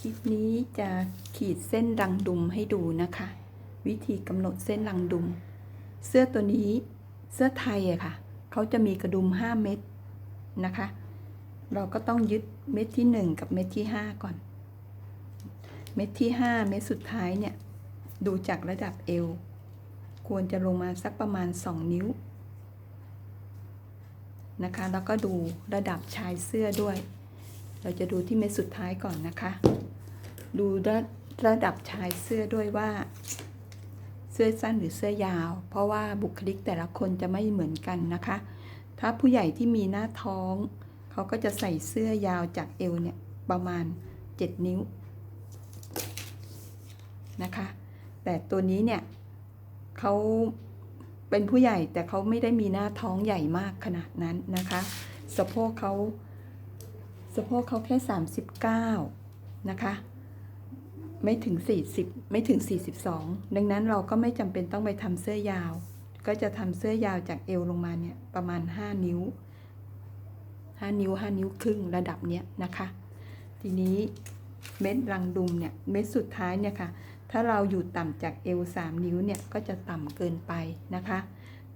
คลิปนี้จะขีดเส้นรังดุมให้ดูนะคะ วิธีกำหนดเส้นรังดุม เสื้อตัวนี้เสื้อไทยอะค่ะเขาจะมีกระดุม 5 เม็ดนะคะ เราก็ต้องยึดเม็ดที่ 1 กับเม็ดที่ 5 ก่อน เม็ดที่ 5 เม็ดสุดท้ายเนี่ย ดูจากระดับเอว ควรจะลงมาสักประมาณ 2 นิ้วนะคะ แล้วก็ดูระดับชายเสื้อด้วย เราจะดูที่เม็ดสุดท้ายก่อนนะคะ ดูระระดับชายเสื้อด้วยว่า เสื้อสั้นหรือเสื้อยาว เพราะว่าบุคลิกแต่ละคนจะไม่เหมือนกันนะคะ ถ้าผู้ใหญ่ที่มีหน้าท้อง เขาก็จะใส่เสื้อยาวจากเอวเนี่ยประมาณ 7 นิ้วนะคะ แต่ตัวนี้เนี่ยเขาเป็นผู้ใหญ่แต่เขาไม่ได้มีหน้าท้องใหญ่มากขนาดนั้นนะคะ สะโพกเขา สะโพกเขาแค่ 39 นะคะ ไม่ถึง 40 ไม่ถึง 42 ดังนั้นเราก็ไม่จำเป็นต้องไปทำเสื้อยาว ก็จะทำเสื้อยาวจากเอวลงมาเนี่ยประมาณ 5 นิ้ว 5 นิ้ว 5 นิ้วครึ่งระดับเนี้ยนะคะ ทีนี้เม็ดรังดุมเนี่ยเม็ดสุดท้ายเนี่ยค่ะถ้าเราอยู่ต่ำจากเอว3นิ้วเนี่ยก็จะต่ำเกินไปนะคะ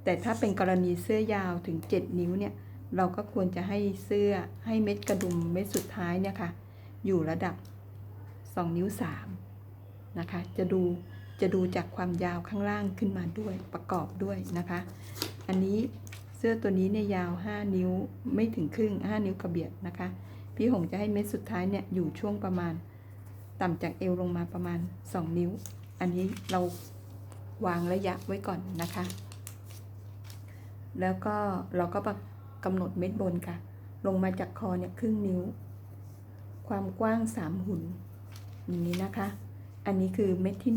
แต่ถ้าเป็นกรณีเสื้อยาวถึง 7 นิ้วเนี่ย เราก็ควรจะให้เสื้อให้เม็ดกระดุมเม็ดสุดท้ายเนี่ยค่ะ อยู่ระดับ 2 นิ้ว 3 นะคะ จะดูจะดูจากความยาวข้างล่างขึ้นมาด้วยประกอบด้วยนะคะ อันนี้เสื้อตัวนี้เนี่ยยาว 5 นิ้วไม่ถึงครึ่ง 5 นิ้วกระเบียดนะคะ พี่หงจะให้เม็ดสุดท้ายเนี่ยอยู่ช่วงประมาณ ต่ำจากเอวลงมาประมาณ 2 นิ้ว อันนี้เราวางระยะไว้ก่อนนะคะ แล้วก็เราก็ประ กำหนดเม็ดบนค่ะ ลงมาจากคอเนี่ยครึ่งนิ้ว ความกว้าง3หุ่นอย่างนี้นะคะ อันนี้คือเม็ดที่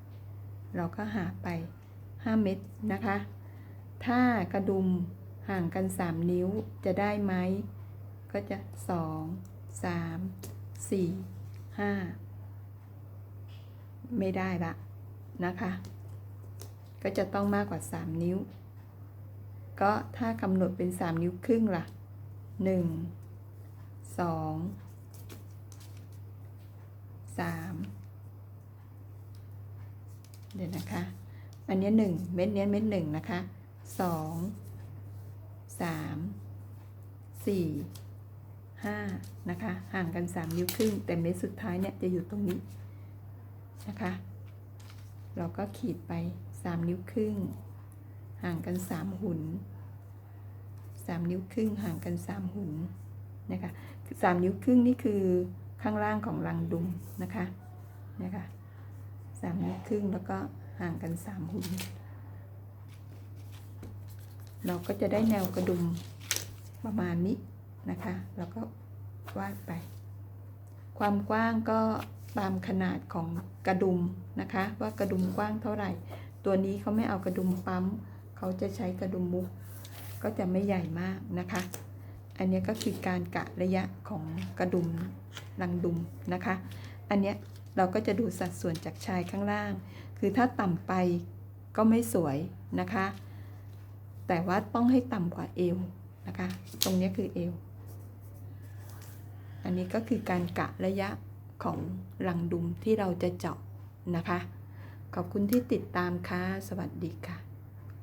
1เราก็หาไป5เม็ดนะคะ ถ้ากระดุมห่างกัน3นิ้วจะได้ไหม ก็จะ2 3 4 5ไม่ได้ละนะคะ ก็จะต้องมากกว่า 3 นิ้ว ก็ถ้ากำหนดเป็น 3 นิ้วครึ่งล่ะ 1 2 3 เดี๋ยวนะคะ อันนี้ 1 เม็ดเนี้ยเม็ดหนึ่งนะคะ 2 3 4 5 นะคะ ห่างกัน 3 นิ้วครึ่ง แต่เม็ดสุดท้ายเนี่ยจะอยู่ตรงนี้นะคะ เราก็ขีดไป 3 นิ้วครึ่ง ห่างกัน3หุ่น3นิ้วครึ่งห่างกัน3หุ่นนะคะ3นิ้วครึ่งนี่คือข้างล่างของรังดุมนะคะนะคะ3นิ้วครึ่งแล้วก็ห่างกัน3หุ่นเราก็จะได้แนวกระดุมประมาณนี้นะคะ แล้วก็วาดไป ความกว้างก็ตามขนาดของกระดุมนะคะ ว่ากระดุมกว้างเท่าไหร่ ตัวนี้เขาไม่เอากระดุมปั๊ม เขาจะใช้กระดุมมุก ก็จะไม่ใหญ่มากนะคะ อันนี้ก็คือการกะระยะของกระดุมรังดุมนะคะ อันนี้เราก็จะดูสัดส่วนจากชายข้างล่าง คือถ้าต่ำไปก็ไม่สวยนะคะ แต่ว่าต้องให้ต่ำกว่าเอวนะคะ ตรงนี้คือเอว อันนี้ก็คือการกะระยะของรังดุมที่เราจะเจาะนะคะ ขอบคุณที่ติดตามค่ะ สวัสดีค่ะ